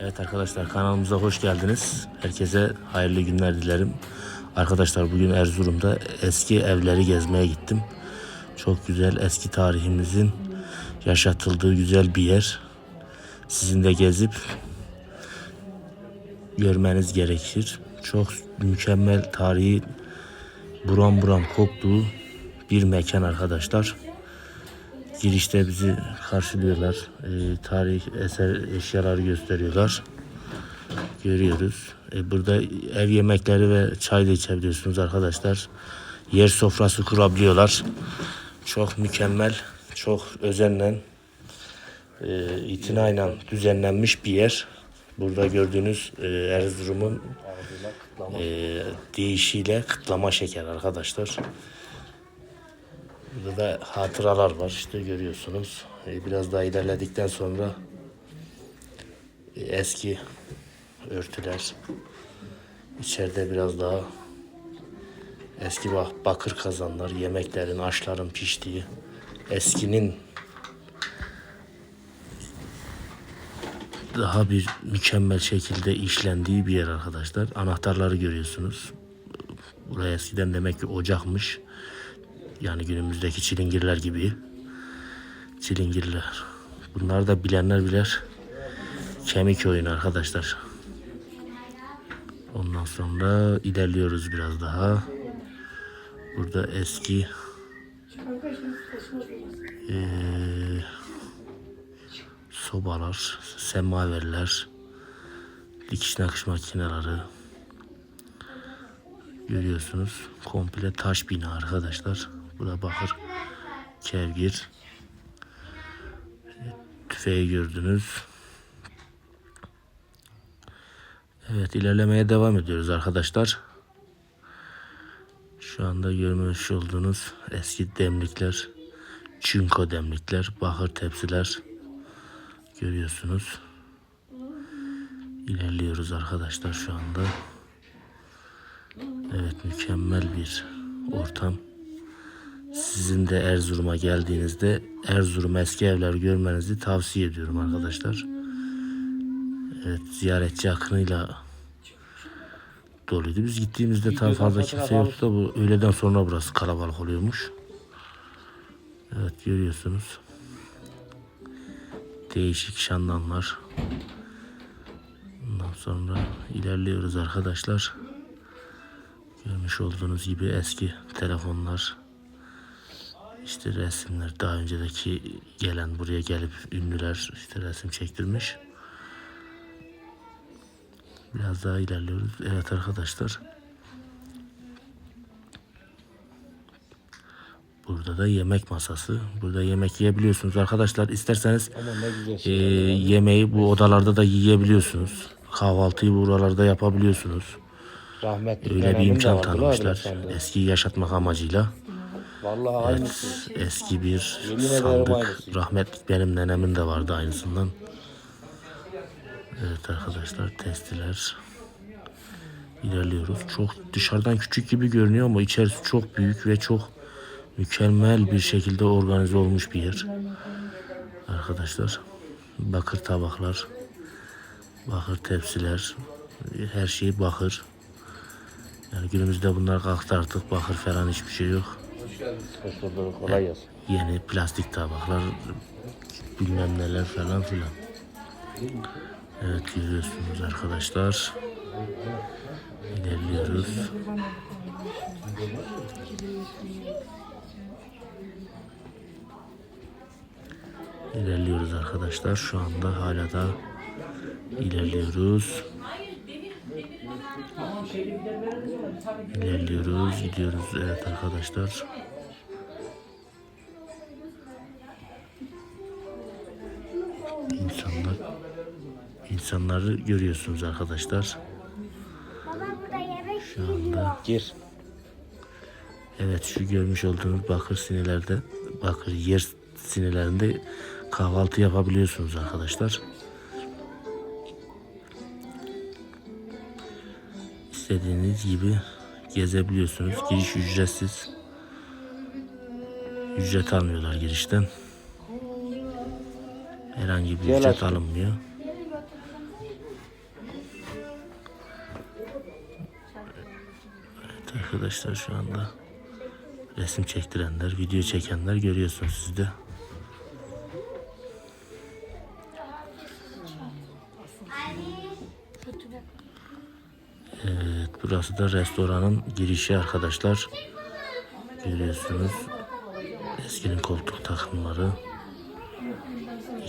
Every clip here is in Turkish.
Evet arkadaşlar kanalımıza hoş geldiniz. Herkese hayırlı günler dilerim. Arkadaşlar bugün Erzurum'da eski evleri gezmeye gittim. Çok güzel eski tarihimizin yaşatıldığı güzel bir yer. Sizin de gezip görmeniz gerekir. Çok mükemmel tarihi buram buram koktuğu bir mekan arkadaşlar. Girişte bizi karşılıyorlar. Ee, tarih eser eşyaları gösteriyorlar. Görüyoruz. Ee, burada ev yemekleri ve çay da içebiliyorsunuz arkadaşlar. Yer sofrası kurabiliyorlar. Çok mükemmel, çok özenle, e, itinayla düzenlenmiş bir yer. Burada gördüğünüz e, Erzurum'un e, deyişiyle kıtlama şeker arkadaşlar. Burada da hatıralar var işte görüyorsunuz. Ee, Biraz daha ilerledikten sonra e, eski örtüler. İçeride biraz daha eski bak bakır kazanlar, yemeklerin, aşların piştiği, eskinin daha bir mükemmel şekilde işlendiği bir yer arkadaşlar. Anahtarları görüyorsunuz. Buraya eskiden demek ki ocakmış. Yani günümüzdeki çilingirler gibi. Çilingirler. Bunlar da bilenler biler. Kemik oyunu arkadaşlar. Ondan sonra ilerliyoruz biraz daha. Burada eski eee, sobalar, semaverler, dikiş nakış makineleri görüyorsunuz. Komple taş bina arkadaşlar. Bu da bakır kevgir. Tüfeği gördünüz. Evet ilerlemeye devam ediyoruz arkadaşlar. Şu anda görmüş olduğunuz eski demlikler, çinko demlikler, bakır tepsiler görüyorsunuz. İlerliyoruz arkadaşlar şu anda. Evet mükemmel bir ortam. Sizin de Erzurum'a geldiğinizde Erzurum eski evler görmenizi tavsiye ediyorum arkadaşlar. Evet ziyaretçi akınıyla doluydu. Biz gittiğimizde tam fazla kimse yoktu da bu öğleden sonra burası kalabalık oluyormuş. Evet görüyorsunuz. Değişik şandanlar. Ondan sonra ilerliyoruz arkadaşlar. Görmüş olduğunuz gibi eski telefonlar, işte resimler, daha öncedeki gelen buraya gelip ünlüler işte resim çektirmiş. Biraz daha ilerliyoruz. Evet arkadaşlar. Burada da yemek masası. Burada yemek yiyebiliyorsunuz arkadaşlar. İsterseniz e, yemeği bu odalarda da yiyebiliyorsunuz. Kahvaltıyı buralarda yapabiliyorsunuz. Rahmetli Öyle bir imkan tanımışlar. Eskiyi yaşatmak amacıyla. Vallahi aynısı. Eski bir Yemin ederim sandık. aynısı. Rahmetli benim nenemin de vardı aynısından. Evet arkadaşlar testiler. İlerliyoruz. Çok dışarıdan küçük gibi görünüyor ama içerisi çok büyük ve çok mükemmel bir şekilde organize olmuş bir yer. Arkadaşlar bakır tabaklar, bakır tepsiler, her şey bakır. Yani günümüzde bunlar kalktı artık bakır falan hiçbir şey yok. Hoş bulduk. Kolay gelsin. Yeni plastik tabaklar bilmem neler falan filan. Evet görüyorsunuz arkadaşlar. İlerliyoruz. İlerliyoruz arkadaşlar. Şu anda hala da ilerliyoruz. İlerliyoruz, gidiyoruz. Evet arkadaşlar. İnsanlar insanları görüyorsunuz arkadaşlar. Baba burada yemek Şu anda Gir. evet şu görmüş olduğunuz bakır sinirlerde bakır yer sinirlerinde kahvaltı yapabiliyorsunuz arkadaşlar. İstediğiniz gibi gezebiliyorsunuz. Giriş ücretsiz. Ücret almıyorlar girişten. Herhangi bir ücret aşkım. alınmıyor. Evet arkadaşlar şu anda resim çektirenler, video çekenler görüyorsunuz siz de. Evet burası da restoranın girişi arkadaşlar. Görüyorsunuz. Eskinin koltuk takımları.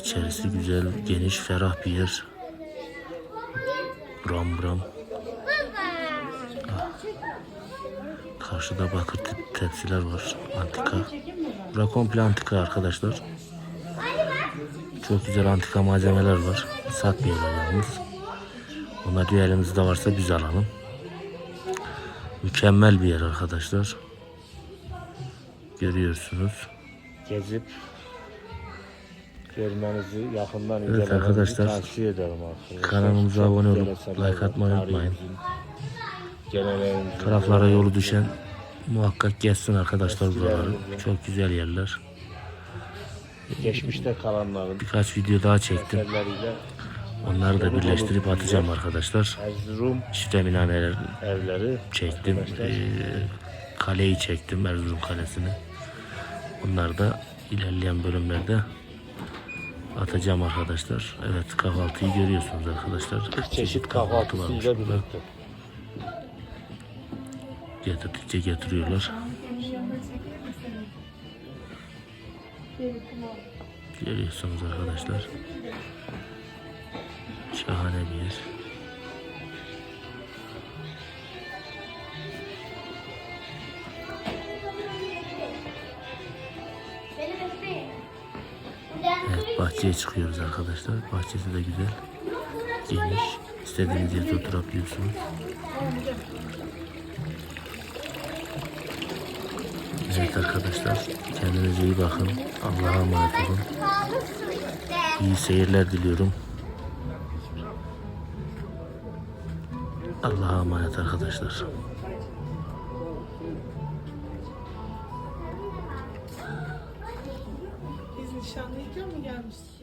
İçerisi güzel, geniş, ferah bir yer. Bram bram. Ah. Karşıda bakır te- tepsiler var. Antika. Bura komple antika arkadaşlar. Çok güzel antika malzemeler var. Satmıyorlar yalnız. Onlar diyor elimizde varsa biz alalım. Mükemmel bir yer arkadaşlar. Görüyorsunuz. Gezip görmenizi yakından Evet izlemenizi arkadaşlar, tavsiye ederim arkadaşlar. kanalımıza Çok abone olup like atmayı unutmayın. Taraflara yolu düşen muhakkak gezsin arkadaşlar buraları. Çok güzel yerler. geçmişte kalanların Birkaç video daha çektim. Onları da birleştirip atacağım arkadaşlar. Erzurum Şifre minaneler evleri çektim. Ee, kaleyi çektim Erzurum Kalesi'ni. Onları da ilerleyen bölümlerde atacağım arkadaşlar. Evet kahvaltıyı görüyorsunuz arkadaşlar. 40 çeşit kahvaltısıyla birlikte. Getirdikçe getiriyorlar. Görüyorsunuz arkadaşlar. Şahane bir yer. Bahçeye çıkıyoruz arkadaşlar. Bahçesi de güzel. Geniş. İstediğiniz yerde oturabiliyorsunuz. Evet arkadaşlar. Kendinize iyi bakın. Allah'a emanet olun. İyi seyirler diliyorum. Allah'a emanet arkadaşlar. Nişanlıyken mi gelmiştik?